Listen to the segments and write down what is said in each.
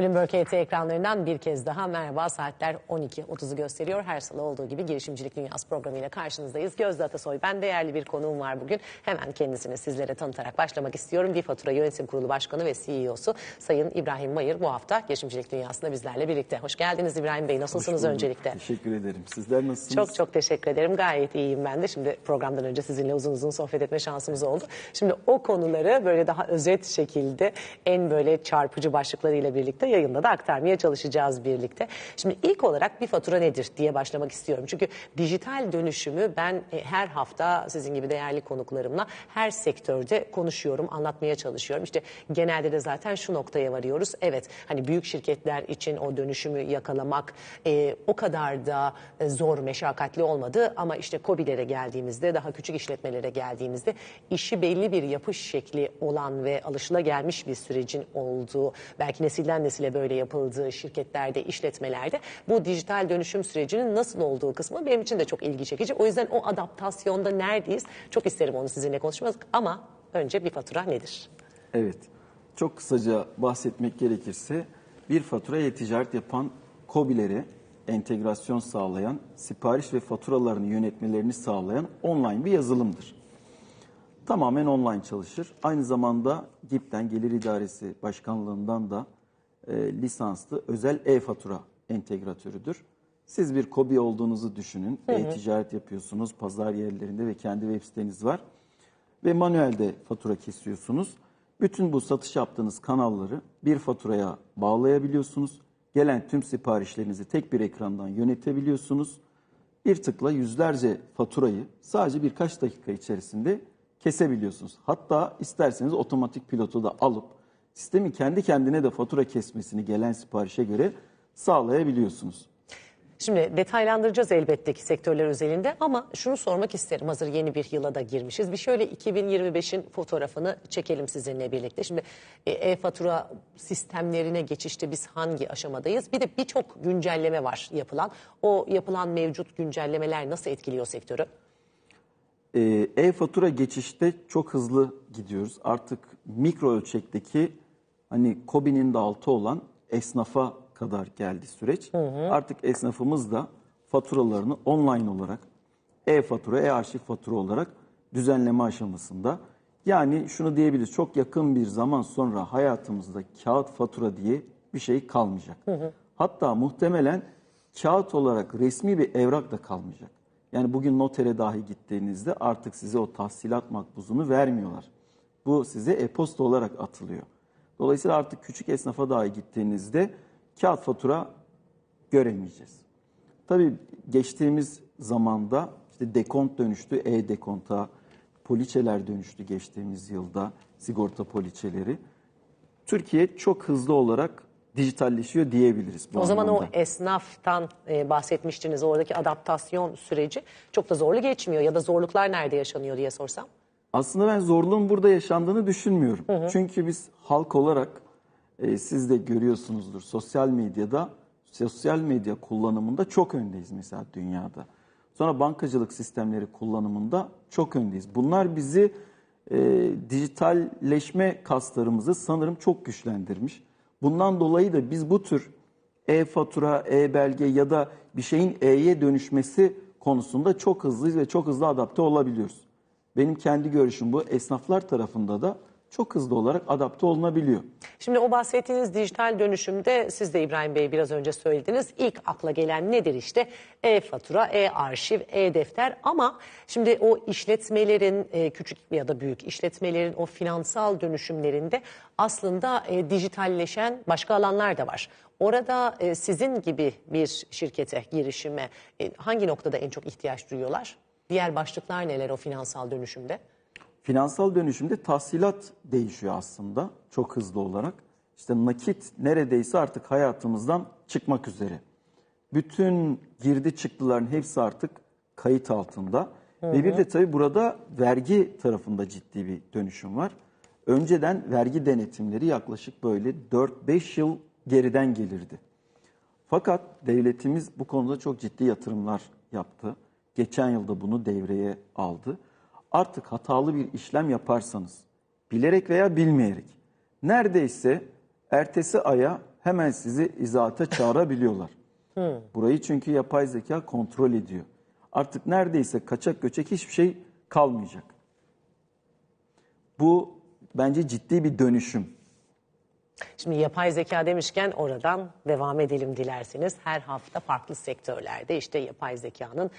Bloomberg HT ekranlarından bir kez daha merhaba. Saatler 12.30'u gösteriyor. Her salı olduğu gibi Girişimcilik Dünyası programıyla karşınızdayız. Gözde Atasoy, ben değerli bir konuğum var bugün. Hemen kendisini sizlere tanıtarak başlamak istiyorum. Difatura Yönetim Kurulu Başkanı ve CEO'su Sayın İbrahim Mayır bu hafta Girişimcilik Dünyası'nda bizlerle birlikte. Hoş geldiniz İbrahim Bey. Nasılsınız öncelikle? Teşekkür ederim. Sizler nasılsınız? Çok çok teşekkür ederim. Gayet iyiyim ben de. Şimdi programdan önce sizinle uzun uzun sohbet etme şansımız oldu. Şimdi o konuları böyle daha özet şekilde en böyle çarpıcı başlıklarıyla birlikte yayında da aktarmaya çalışacağız birlikte. Şimdi ilk olarak bir fatura nedir diye başlamak istiyorum. Çünkü dijital dönüşümü ben e, her hafta sizin gibi değerli konuklarımla her sektörde konuşuyorum, anlatmaya çalışıyorum. İşte genelde de zaten şu noktaya varıyoruz. Evet hani büyük şirketler için o dönüşümü yakalamak e, o kadar da e, zor, meşakkatli olmadı. Ama işte COBİ'lere geldiğimizde, daha küçük işletmelere geldiğimizde işi belli bir yapış şekli olan ve alışılagelmiş bir sürecin olduğu, belki nesilden nesile böyle yapıldığı şirketlerde, işletmelerde bu dijital dönüşüm sürecinin nasıl olduğu kısmı benim için de çok ilgi çekici. O yüzden o adaptasyonda neredeyiz? Çok isterim onu sizinle konuşmak ama önce bir fatura nedir? Evet. Çok kısaca bahsetmek gerekirse bir fatura e-ticaret yapan KOBİ'lere entegrasyon sağlayan, sipariş ve faturalarını yönetmelerini sağlayan online bir yazılımdır. Tamamen online çalışır. Aynı zamanda GİP'ten, Gelir İdaresi Başkanlığından da e, lisanslı özel e-fatura entegratörüdür. Siz bir KOBİ olduğunuzu düşünün. E-ticaret yapıyorsunuz, pazar yerlerinde ve kendi web siteniz var. Ve manuelde fatura kesiyorsunuz. Bütün bu satış yaptığınız kanalları bir faturaya bağlayabiliyorsunuz. Gelen tüm siparişlerinizi tek bir ekrandan yönetebiliyorsunuz. Bir tıkla yüzlerce faturayı sadece birkaç dakika içerisinde kesebiliyorsunuz. Hatta isterseniz otomatik pilotu da alıp sistemin kendi kendine de fatura kesmesini gelen siparişe göre sağlayabiliyorsunuz. Şimdi detaylandıracağız elbette ki sektörler özelinde ama şunu sormak isterim. Hazır yeni bir yıla da girmişiz. Bir şöyle 2025'in fotoğrafını çekelim sizinle birlikte. Şimdi e, e-fatura sistemlerine geçişte biz hangi aşamadayız? Bir de birçok güncelleme var yapılan. O yapılan mevcut güncellemeler nasıl etkiliyor sektörü? Ee, E-fatura geçişte çok hızlı gidiyoruz. Artık mikro ölçekteki hani KOBİ'nin de altı olan esnafa kadar geldi süreç. Artık esnafımız da faturalarını online olarak e-fatura, e-arşiv fatura olarak düzenleme aşamasında. Yani şunu diyebiliriz çok yakın bir zaman sonra hayatımızda kağıt fatura diye bir şey kalmayacak. Hatta muhtemelen kağıt olarak resmi bir evrak da kalmayacak. Yani bugün notere dahi gittiğinizde artık size o tahsilat makbuzunu vermiyorlar. Bu size e-posta olarak atılıyor. Dolayısıyla artık küçük esnafa dahi gittiğinizde kağıt fatura göremeyeceğiz. Tabii geçtiğimiz zamanda işte dekont dönüştü, e-dekonta, poliçeler dönüştü geçtiğimiz yılda, sigorta poliçeleri. Türkiye çok hızlı olarak dijitalleşiyor diyebiliriz bu O zaman o anlamda. esnaftan e, bahsetmiştiniz. Oradaki adaptasyon süreci çok da zorlu geçmiyor ya da zorluklar nerede yaşanıyor diye sorsam. Aslında ben zorluğun burada yaşandığını düşünmüyorum. Çünkü biz halk olarak e, siz de görüyorsunuzdur sosyal medyada sosyal medya kullanımında çok öndeyiz mesela dünyada. Sonra bankacılık sistemleri kullanımında çok öndeyiz. Bunlar bizi e, dijitalleşme kaslarımızı sanırım çok güçlendirmiş. Bundan dolayı da biz bu tür e-fatura, e-belge ya da bir şeyin e'ye dönüşmesi konusunda çok hızlıyız ve çok hızlı adapte olabiliyoruz. Benim kendi görüşüm bu. Esnaflar tarafında da çok hızlı olarak adapte olunabiliyor. Şimdi o bahsettiğiniz dijital dönüşümde siz de İbrahim Bey biraz önce söylediniz. İlk akla gelen nedir işte? E-fatura, e-arşiv, e-defter ama şimdi o işletmelerin e, küçük ya da büyük işletmelerin o finansal dönüşümlerinde aslında e, dijitalleşen başka alanlar da var. Orada e, sizin gibi bir şirkete, girişime hangi noktada en çok ihtiyaç duyuyorlar? Diğer başlıklar neler o finansal dönüşümde? Finansal dönüşümde tahsilat değişiyor aslında çok hızlı olarak. İşte nakit neredeyse artık hayatımızdan çıkmak üzere. Bütün girdi çıktıların hepsi artık kayıt altında. Ve bir de tabii burada vergi tarafında ciddi bir dönüşüm var. Önceden vergi denetimleri yaklaşık böyle 4-5 yıl geriden gelirdi. Fakat devletimiz bu konuda çok ciddi yatırımlar yaptı. Geçen yılda bunu devreye aldı. Artık hatalı bir işlem yaparsanız, bilerek veya bilmeyerek, neredeyse ertesi aya hemen sizi izahata çağırabiliyorlar. Burayı çünkü yapay zeka kontrol ediyor. Artık neredeyse kaçak göçek hiçbir şey kalmayacak. Bu bence ciddi bir dönüşüm. Şimdi yapay zeka demişken oradan devam edelim dilerseniz. Her hafta farklı sektörlerde işte yapay zekanın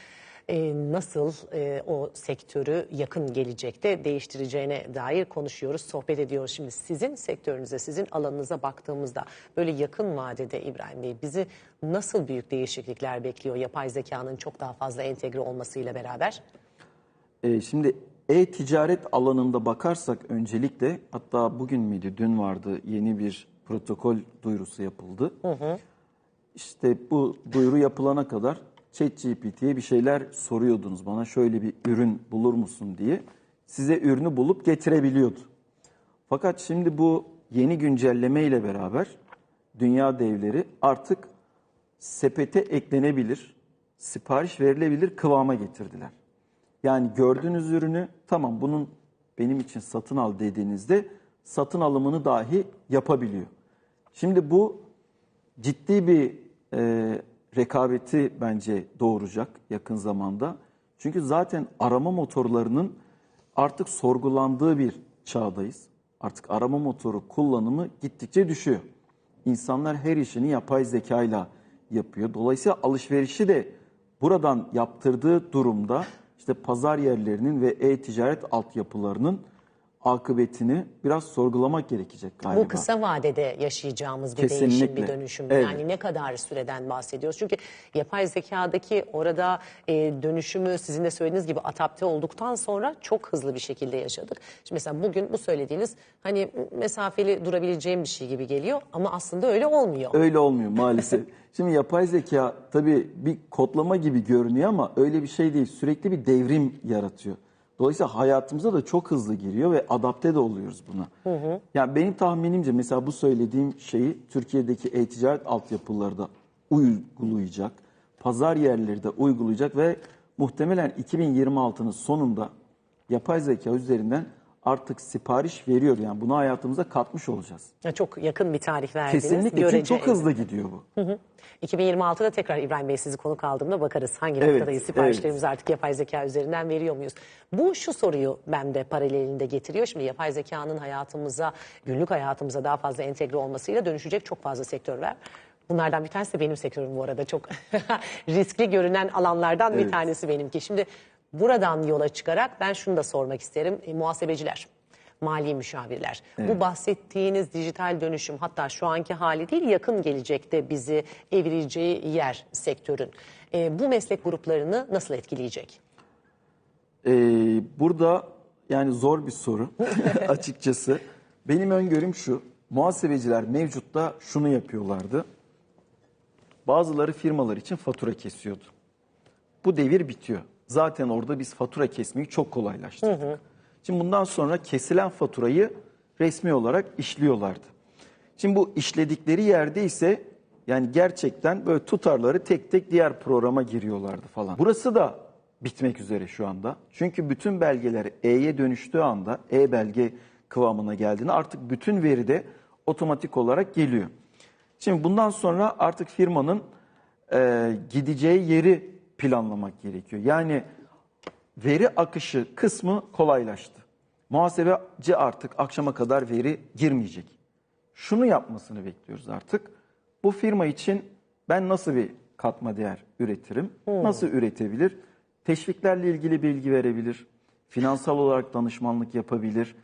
e, nasıl e, o sektörü yakın gelecekte değiştireceğine dair konuşuyoruz, sohbet ediyoruz. Şimdi sizin sektörünüze, sizin alanınıza baktığımızda böyle yakın vadede İbrahim Bey bizi nasıl büyük değişiklikler bekliyor yapay zekanın çok daha fazla entegre olmasıyla beraber? Ee, şimdi e-ticaret alanında bakarsak öncelikle hatta bugün müydü dün vardı yeni bir protokol duyurusu yapıldı. İşte bu duyuru yapılana kadar ChatGPT'ye bir şeyler soruyordunuz bana şöyle bir ürün bulur musun diye. Size ürünü bulup getirebiliyordu. Fakat şimdi bu yeni güncelleme ile beraber dünya devleri artık sepete eklenebilir, sipariş verilebilir kıvama getirdiler. Yani gördüğünüz ürünü tamam bunun benim için satın al dediğinizde satın alımını dahi yapabiliyor. Şimdi bu ciddi bir e, rekabeti bence doğuracak yakın zamanda. Çünkü zaten arama motorlarının artık sorgulandığı bir çağdayız. Artık arama motoru kullanımı gittikçe düşüyor. İnsanlar her işini yapay zekayla yapıyor. Dolayısıyla alışverişi de buradan yaptırdığı durumda işte pazar yerlerinin ve e-ticaret altyapılarının akıbetini biraz sorgulamak gerekecek galiba. Bu kısa vadede yaşayacağımız bir değişim, Kesinlikle. bir dönüşüm. Evet. Yani ne kadar süreden bahsediyoruz? Çünkü yapay zekadaki orada e, dönüşümü sizin de söylediğiniz gibi adapte olduktan sonra çok hızlı bir şekilde yaşadık. Şimdi mesela bugün bu söylediğiniz hani mesafeli durabileceğim bir şey gibi geliyor ama aslında öyle olmuyor. Öyle olmuyor maalesef. Şimdi yapay zeka tabii bir kodlama gibi görünüyor ama öyle bir şey değil. Sürekli bir devrim yaratıyor. Dolayısıyla hayatımıza da çok hızlı giriyor ve adapte de oluyoruz buna. Yani benim tahminimce mesela bu söylediğim şeyi Türkiye'deki e-ticaret altyapıları da uygulayacak. Pazar yerleri de uygulayacak ve muhtemelen 2026'nın sonunda yapay zeka üzerinden artık sipariş veriyor. Yani bunu hayatımıza katmış olacağız. Çok yakın bir tarih verdiniz. Kesinlikle çünkü çok hızlı gidiyor bu. 2026'da tekrar İbrahim Bey sizi konuk aldığımda bakarız hangi Evet, noktadayız siparişlerimizi artık yapay zeka üzerinden veriyor muyuz? Bu şu soruyu bende paralelinde getiriyor. Şimdi yapay zekanın hayatımıza, günlük hayatımıza daha fazla entegre olmasıyla dönüşecek çok fazla sektör var. Bunlardan bir tanesi de benim sektörüm bu arada çok riskli görünen alanlardan bir Evet. tanesi benimki. Şimdi buradan yola çıkarak ben şunu da sormak isterim. E, muhasebeciler, mali müşavirler. Bu bahsettiğiniz dijital dönüşüm hatta şu anki hali değil yakın gelecekte bizi evireceği yer sektörün. E, bu meslek gruplarını nasıl etkileyecek? Ee, burada yani zor bir soru açıkçası. Benim öngörüm şu. Muhasebeciler mevcutta şunu yapıyorlardı. Bazıları firmalar için fatura kesiyordu. Bu devir bitiyor. Zaten orada biz fatura kesmeyi çok kolaylaştırdık. Şimdi bundan sonra kesilen faturayı resmi olarak işliyorlardı. Şimdi bu işledikleri yerde ise yani gerçekten böyle tutarları tek tek diğer programa giriyorlardı falan. Burası da bitmek üzere şu anda. Çünkü bütün belgeler E'ye dönüştüğü anda E-belge kıvamına geldiğinde artık bütün veri de otomatik olarak geliyor. Şimdi bundan sonra artık firmanın e, gideceği yeri planlamak gerekiyor. Yani veri akışı kısmı kolaylaştı. Muhasebeci artık akşama kadar veri girmeyecek. Şunu yapmasını bekliyoruz artık. Bu firma için ben nasıl bir katma değer üretirim? Nasıl üretebilir? Teşviklerle ilgili bilgi verebilir. Finansal olarak danışmanlık yapabilir.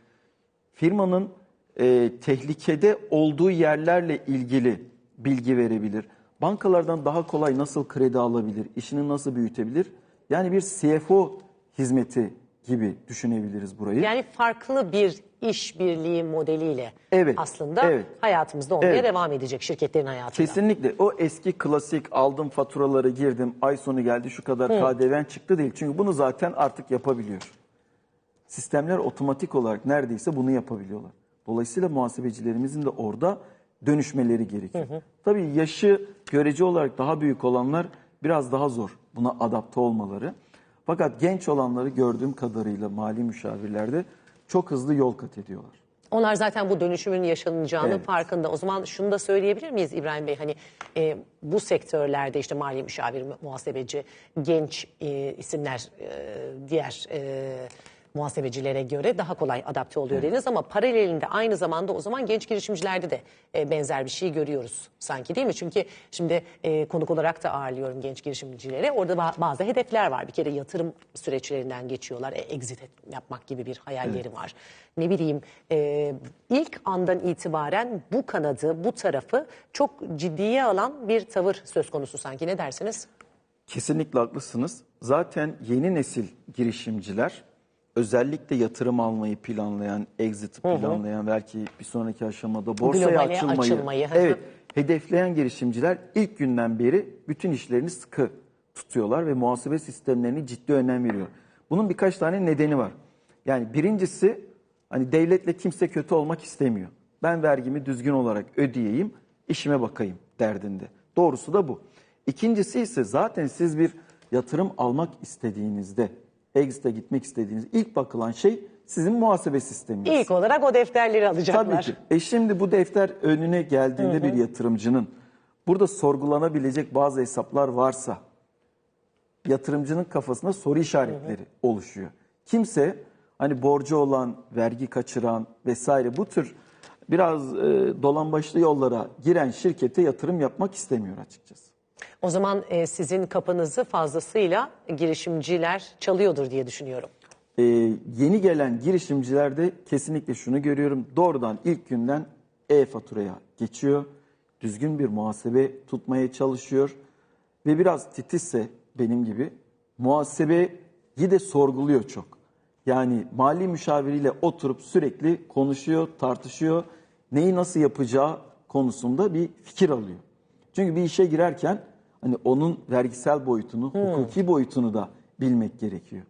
Firmanın e, tehlikede olduğu yerlerle ilgili bilgi verebilir. Bankalardan daha kolay nasıl kredi alabilir? İşini nasıl büyütebilir? Yani bir CFO hizmeti gibi düşünebiliriz burayı. Yani farklı bir işbirliği modeliyle Evet, aslında evet. hayatımızda olmaya Evet. devam edecek şirketlerin hayatında. Kesinlikle o eski klasik aldım faturaları girdim ay sonu geldi şu kadar KDV'n çıktı değil. Çünkü bunu zaten artık yapabiliyor. Sistemler otomatik olarak neredeyse bunu yapabiliyorlar. Dolayısıyla muhasebecilerimizin de orada dönüşmeleri gerekiyor. Tabii yaşı görece olarak daha büyük olanlar biraz daha zor buna adapte olmaları. Fakat genç olanları gördüğüm kadarıyla mali müşavirlerde çok hızlı yol kat ediyorlar. Onlar zaten bu dönüşümün yaşanacağının Evet. farkında. O zaman şunu da söyleyebilir miyiz İbrahim Bey? Hani e, bu sektörlerde işte mali müşavir, muhasebeci, genç e, isimler e, diğer e, muhasebecilere göre daha kolay adapte oluyor dediniz ama paralelinde aynı zamanda o zaman genç girişimcilerde de e, benzer bir şey görüyoruz sanki değil mi? Çünkü şimdi e, konuk olarak da ağırlıyorum genç girişimcilere. Orada ba- bazı hedefler var. Bir kere yatırım süreçlerinden geçiyorlar. E, exit et- yapmak gibi bir hayalleri var. Ne bileyim e, ilk andan itibaren bu kanadı, bu tarafı çok ciddiye alan bir tavır söz konusu sanki. Ne dersiniz? Kesinlikle haklısınız. Zaten yeni nesil girişimciler özellikle yatırım almayı planlayan, exit planlayan, belki bir sonraki aşamada borsaya Globale açılmayı, açılmayı, hı hı. evet, hedefleyen girişimciler ilk günden beri bütün işlerini sıkı tutuyorlar ve muhasebe sistemlerine ciddi önem veriyor. Bunun birkaç tane nedeni var. Yani birincisi hani devletle kimse kötü olmak istemiyor. Ben vergimi düzgün olarak ödeyeyim, işime bakayım derdinde. Doğrusu da bu. İkincisi ise zaten siz bir yatırım almak istediğinizde, exit'e gitmek istediğiniz ilk bakılan şey sizin muhasebe sisteminiz. İlk olarak o defterleri alacaklar. Tabii ki. E şimdi bu defter önüne geldiğinde bir yatırımcının burada sorgulanabilecek bazı hesaplar varsa yatırımcının kafasında soru işaretleri oluşuyor. Kimse hani borcu olan, vergi kaçıran vesaire bu tür biraz e, dolambaçlı yollara giren şirkete yatırım yapmak istemiyor açıkçası. O zaman e, sizin kapınızı fazlasıyla girişimciler çalıyordur diye düşünüyorum. Ee, yeni gelen girişimcilerde kesinlikle şunu görüyorum. Doğrudan ilk günden e-faturaya geçiyor. Düzgün bir muhasebe tutmaya çalışıyor. Ve biraz titizse benim gibi muhasebeyi de sorguluyor çok. Yani mali müşaviriyle oturup sürekli konuşuyor, tartışıyor. Neyi nasıl yapacağı konusunda bir fikir alıyor. Çünkü bir işe girerken hani onun vergisel boyutunu, hukuki boyutunu da bilmek gerekiyor.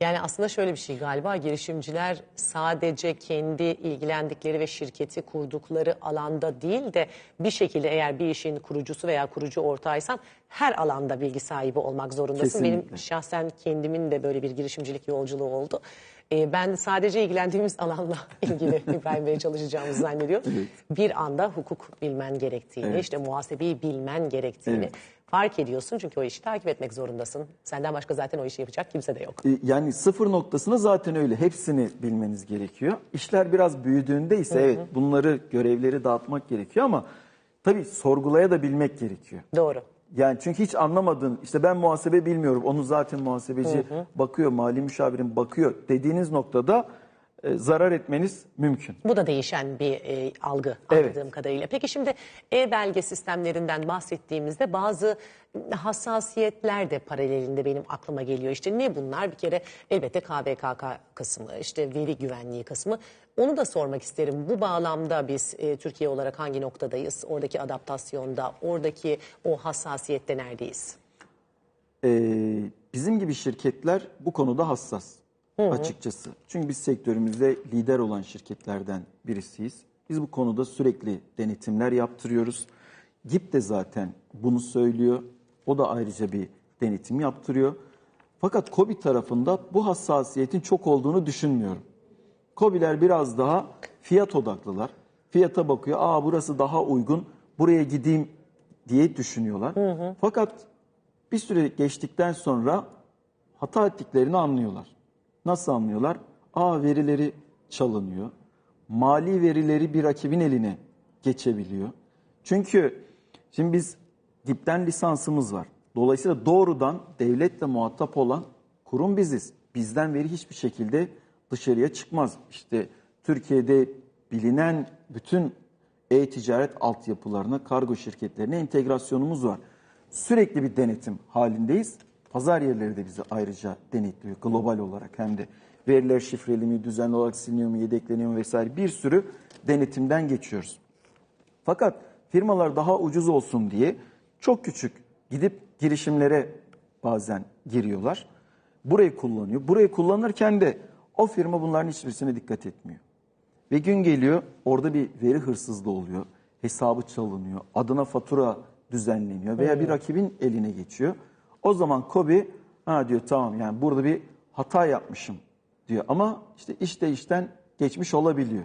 Yani aslında şöyle bir şey galiba girişimciler sadece kendi ilgilendikleri ve şirketi kurdukları alanda değil de bir şekilde eğer bir işin kurucusu veya kurucu ortağıysan her alanda bilgi sahibi olmak zorundasın. Benim Kesinlikle. şahsen kendimin de böyle bir girişimcilik yolculuğu oldu. Ee, ben sadece ilgilendiğimiz alanla ilgili İbrahim Bey çalışacağımızı zannediyorum. Bir anda hukuk bilmen gerektiğini, işte muhasebeyi bilmen gerektiğini Evet. fark ediyorsun. Çünkü o işi takip etmek zorundasın. Senden başka zaten o işi yapacak kimse de yok. E, Yani sıfır noktasında zaten öyle. Hepsini bilmeniz gerekiyor. İşler biraz büyüdüğünde ise evet bunları, görevleri dağıtmak gerekiyor ama tabii sorgulaya da bilmek gerekiyor. Doğru. Yani çünkü hiç anlamadığın, işte ben muhasebe bilmiyorum, onu zaten muhasebeci bakıyor, mali müşavirin bakıyor. Dediğiniz noktada e, zarar etmeniz mümkün. Bu da değişen bir e, algı Evet. anladığım kadarıyla. Peki şimdi e-belge sistemlerinden bahsettiğimizde bazı hassasiyetler de paralelinde benim aklıma geliyor. İşte ne bunlar? Bir kere elbette KVKK kısmı, işte veri güvenliği kısmı. Onu da sormak isterim. Bu bağlamda biz e, Türkiye olarak hangi noktadayız? Oradaki adaptasyonda, oradaki o hassasiyette neredeyiz? Ee, bizim gibi şirketler bu konuda hassas açıkçası. Çünkü biz sektörümüzde lider olan şirketlerden birisiyiz. Biz bu konuda sürekli denetimler yaptırıyoruz. GİP de zaten bunu söylüyor. O da ayrıca bir denetim yaptırıyor. Fakat KOBİ tarafında bu hassasiyetin çok olduğunu düşünmüyorum. KOBİ'ler biraz daha fiyat odaklılar. Fiyata bakıyor. Aa burası daha uygun. Buraya gideyim diye düşünüyorlar. Fakat bir süre geçtikten sonra hata ettiklerini anlıyorlar. Nasıl anlıyorlar? Aa verileri çalınıyor. Mali verileri bir rakibin eline geçebiliyor. Çünkü şimdi biz dipten lisansımız var. Dolayısıyla doğrudan devletle muhatap olan kurum biziz. Bizden veri hiçbir şekilde dışarıya çıkmaz. İşte Türkiye'de bilinen bütün e-ticaret altyapılarına, kargo şirketlerine entegrasyonumuz var. Sürekli bir denetim halindeyiz. Pazar yerleri de bizi ayrıca denetliyor global olarak hem de. Veriler şifreli mi, düzenli olarak siliniyor mu, yedekleniyor mu vesaire bir sürü denetimden geçiyoruz. Fakat firmalar daha ucuz olsun diye çok küçük gidip girişimlere bazen giriyorlar. Burayı kullanıyor. Burayı kullanırken de o firma bunların hiçbirisine dikkat etmiyor. Ve gün geliyor orada bir veri hırsızlığı oluyor. Hesabı çalınıyor. Adına fatura düzenleniyor veya bir rakibin eline geçiyor. O zaman KOBİ ha diyor tamam yani burada bir hata yapmışım diyor. Ama işte iş de işten geçmiş olabiliyor.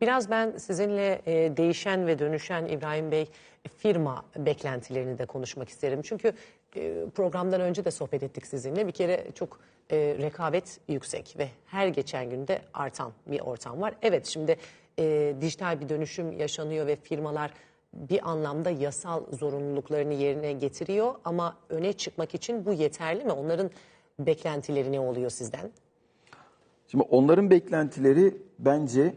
Biraz ben sizinle e, değişen ve dönüşen İbrahim Bey firma beklentilerini de konuşmak isterim. Çünkü e, programdan önce de sohbet ettik sizinle. Bir kere çok e, rekabet yüksek ve her geçen günde artan bir ortam var. Evet şimdi e, dijital bir dönüşüm yaşanıyor ve firmalar bir anlamda yasal zorunluluklarını yerine getiriyor ama öne çıkmak için bu yeterli mi? Onların beklentileri ne oluyor sizden? Şimdi onların beklentileri bence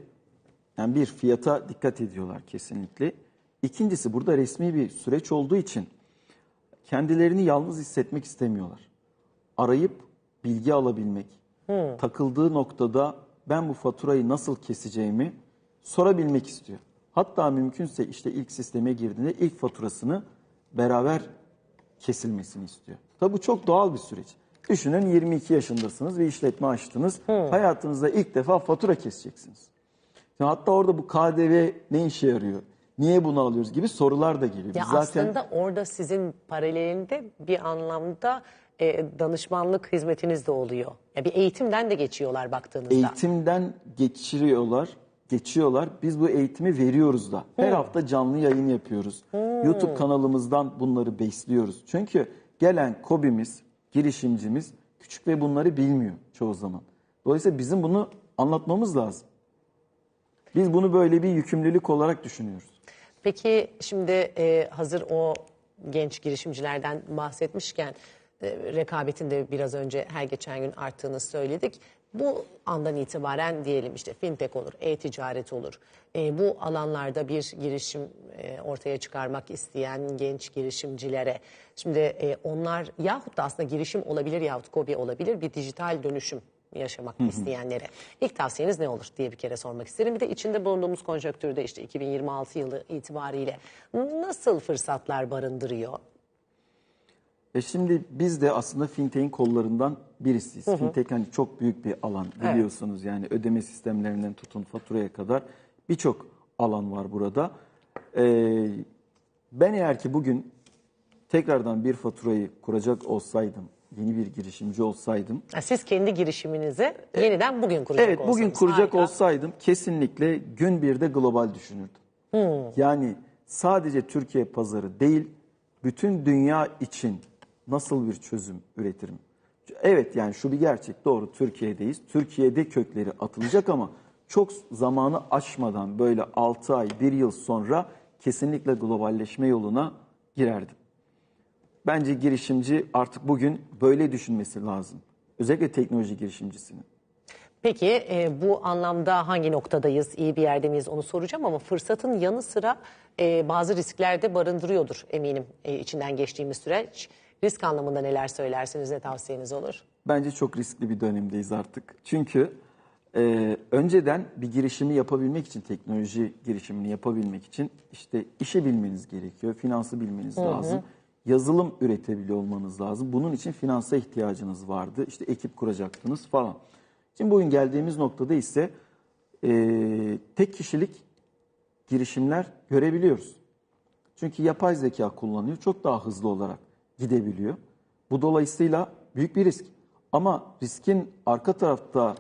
yani bir fiyata dikkat ediyorlar kesinlikle. İkincisi burada resmi bir süreç olduğu için kendilerini yalnız hissetmek istemiyorlar. Arayıp bilgi alabilmek, takıldığı noktada ben bu faturayı nasıl keseceğimi sorabilmek istiyor. Hatta mümkünse işte ilk sisteme girdiğinde ilk faturasını beraber kesilmesini istiyor. Tabi bu çok doğal bir süreç. Düşünün 22 yaşındasınız ve işletme açtınız. Hayatınızda ilk defa fatura keseceksiniz. Şimdi hatta orada bu KDV ne işe yarıyor? Niye bunu alıyoruz gibi sorular da geliyor. Ya Biz zaten aslında orada sizin paralelinde bir anlamda e, danışmanlık hizmetiniz de oluyor. Ya bir eğitimden de geçiyorlar baktığınızda. eğitimden geçiriyorlar, geçiyorlar. Biz bu eğitimi veriyoruz da. Her hafta canlı yayın yapıyoruz. YouTube kanalımızdan bunları besliyoruz. Çünkü gelen kobimiz, girişimcimiz küçük ve bunları bilmiyor çoğu zaman. Dolayısıyla bizim bunu anlatmamız lazım. Biz bunu böyle bir yükümlülük olarak düşünüyoruz. Peki şimdi e, hazır o genç girişimcilerden bahsetmişken e, rekabetin de biraz önce her geçen gün arttığını söyledik. Bu andan itibaren diyelim işte fintech olur, e-ticaret olur. E, bu alanlarda bir girişim e, ortaya çıkarmak isteyen genç girişimcilere şimdi e, onlar yahut da aslında girişim olabilir yahut kobi olabilir bir dijital dönüşüm yaşamak isteyenlere. İlk tavsiyeniz ne olur diye bir kere sormak isterim. Bir de içinde bulunduğumuz konjonktürde işte 2026 yılı itibariyle nasıl fırsatlar barındırıyor? E şimdi biz de aslında fintech'in kollarından birisiyiz. Fintech hani çok büyük bir alan biliyorsunuz. Yani ödeme sistemlerinden tutun faturaya kadar birçok alan var burada. Ee, ben eğer ki bugün tekrardan bir faturayı kuracak olsaydım, yeni bir girişimci olsaydım, Siz kendi girişiminizi yeniden bugün kuracak Evet bugün olsanız. kuracak Harika. olsaydım kesinlikle gün birde global düşünürdüm. Yani sadece Türkiye pazarı değil bütün dünya için nasıl bir çözüm üretirim? Evet yani şu bir gerçek doğru Türkiye'deyiz. Türkiye'de kökleri atılacak ama çok zamanı aşmadan böyle 6 ay 1 yıl sonra kesinlikle globalleşme yoluna girerdim. Bence girişimci artık bugün böyle düşünmesi lazım. Özellikle teknoloji girişimcisinin. Peki e, bu anlamda hangi noktadayız, iyi bir yerde miyiz onu soracağım ama fırsatın yanı sıra e, bazı riskler de barındırıyordur eminim e, içinden geçtiğimiz süreç. Risk anlamında neler söylersiniz, ne tavsiyeniz olur? Bence çok riskli bir dönemdeyiz artık. Çünkü e, önceden bir girişimi yapabilmek için, teknoloji girişimini yapabilmek için işte işi bilmeniz gerekiyor, finansı bilmeniz lazım. Yazılım üretebiliyor olmanız lazım. Bunun için finansa ihtiyacınız vardı. İşte ekip kuracaktınız falan. Şimdi bugün geldiğimiz noktada ise e, tek kişilik girişimler görebiliyoruz. Çünkü yapay zeka kullanıyor. Çok daha hızlı olarak gidebiliyor. Bu dolayısıyla büyük bir risk. Ama riskin arka tarafta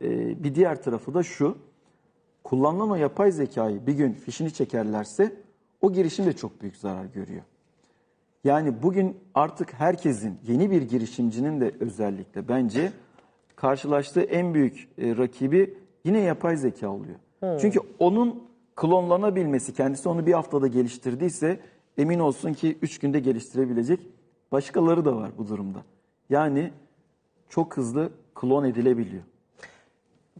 e, bir diğer tarafı da şu. Kullanılan o yapay zekayı bir gün fişini çekerlerse o girişim de çok büyük zarar görüyor. Yani bugün artık herkesin yeni bir girişimcinin de özellikle bence karşılaştığı en büyük e, rakibi yine yapay zeka oluyor. Çünkü onun klonlanabilmesi, kendisi onu bir haftada geliştirdiyse emin olsun ki üç günde geliştirebilecek başkaları da var bu durumda. Yani çok hızlı klon edilebiliyor.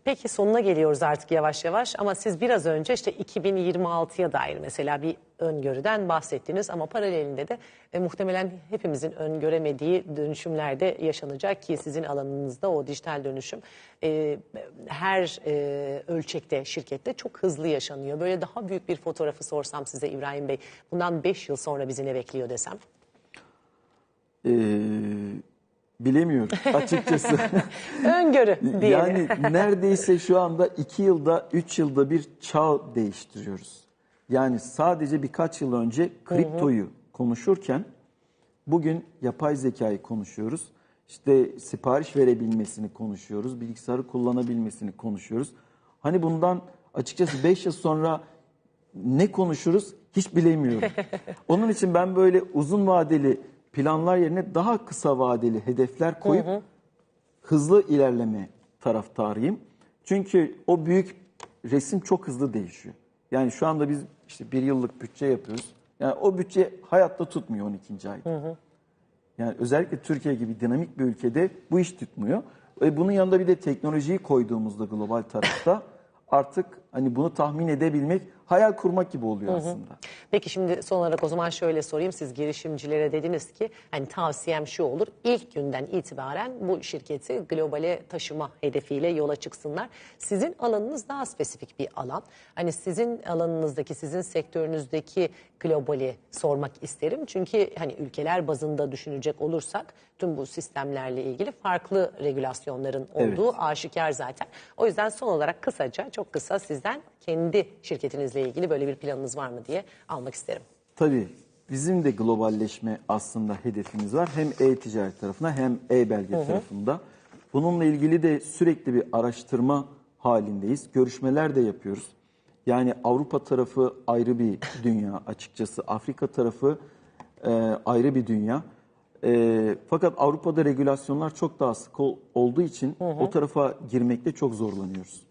Peki sonuna geliyoruz artık yavaş yavaş ama siz biraz önce işte 2026'ya dair mesela bir öngörüden bahsettiniz ama paralelinde de e, muhtemelen hepimizin öngöremediği dönüşümler de yaşanacak ki sizin alanınızda o dijital dönüşüm e, her e, ölçekte şirkette çok hızlı yaşanıyor. Böyle daha büyük bir fotoğrafı sorsam size İbrahim Bey bundan 5 yıl sonra bizi ne bekliyor desem? Ee, bilemiyorum açıkçası. Öngörü diyelim. Yani neredeyse şu anda iki yılda, üç yılda bir çağ değiştiriyoruz. Yani sadece birkaç yıl önce kriptoyu konuşurken bugün yapay zekayı konuşuyoruz. İşte sipariş verebilmesini konuşuyoruz, bilgisayarı kullanabilmesini konuşuyoruz. Hani bundan açıkçası 5 yıl sonra ne konuşuruz hiç bilemiyorum. Onun için ben böyle uzun vadeli planlar yerine daha kısa vadeli hedefler koyup hızlı ilerleme taraftarıyım. Çünkü o büyük resim çok hızlı değişiyor. Yani şu anda biz işte bir yıllık bütçe yapıyoruz. Yani o bütçe hayatta tutmuyor 12. ayda. Yani özellikle Türkiye gibi dinamik bir ülkede bu iş tutmuyor. Ve bunun yanında bir de teknolojiyi koyduğumuzda global tarafta artık hani bunu tahmin edebilmek hayal kurmak gibi oluyor aslında. Peki şimdi son olarak o zaman şöyle sorayım. Siz girişimcilere dediniz ki hani tavsiyem şu olur. İlk günden itibaren bu şirketi globale taşıma hedefiyle yola çıksınlar. Sizin alanınız daha spesifik bir alan. Hani sizin alanınızdaki, sizin sektörünüzdeki globali sormak isterim. Çünkü hani ülkeler bazında düşünecek olursak tüm bu sistemlerle ilgili farklı regülasyonların Evet. olduğu aşikar zaten. O yüzden son olarak kısaca, çok kısa sizden kendi şirketinizle ilgili böyle bir planınız var mı diye almak isterim. Tabii bizim de globalleşme aslında hedefimiz var. Hem e-ticaret tarafına hem e-belge tarafında. Bununla ilgili de sürekli bir araştırma halindeyiz. Görüşmeler de yapıyoruz. Yani Avrupa tarafı ayrı bir dünya açıkçası. Afrika tarafı e, ayrı bir dünya. E, fakat Avrupa'da regülasyonlar çok daha sık ol- olduğu için o tarafa girmekte çok zorlanıyoruz.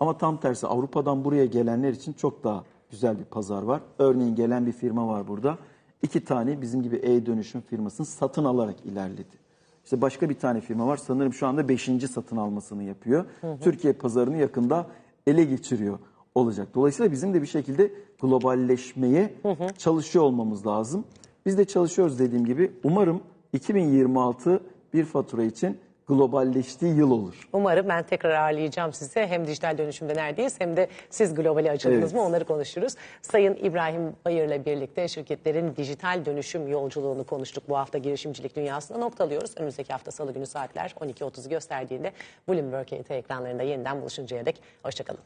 Ama tam tersi Avrupa'dan buraya gelenler için çok daha güzel bir pazar var. Örneğin gelen bir firma var burada. İki tane bizim gibi e-dönüşüm firmasını satın alarak ilerledi. İşte başka bir tane firma var. Sanırım şu anda beşinci satın almasını yapıyor. Türkiye pazarını yakında ele geçiriyor olacak. Dolayısıyla bizim de bir şekilde globalleşmeye çalışıyor olmamız lazım. Biz de çalışıyoruz dediğim gibi. Umarım 2026 bir fatura için globalleştiği yıl olur. Umarım ben tekrar ağırlayacağım size. Hem dijital dönüşümde neredeyiz hem de siz globale açıldınız Evet. mı onları konuşuruz. Sayın İbrahim Bayır'la birlikte şirketlerin dijital dönüşüm yolculuğunu konuştuk. Bu hafta girişimcilik dünyasında noktalıyoruz. Önümüzdeki hafta salı günü saatler 12.30'u gösterdiğinde Bloomberg ekranlarında yeniden buluşuncaya dek hoşçakalın.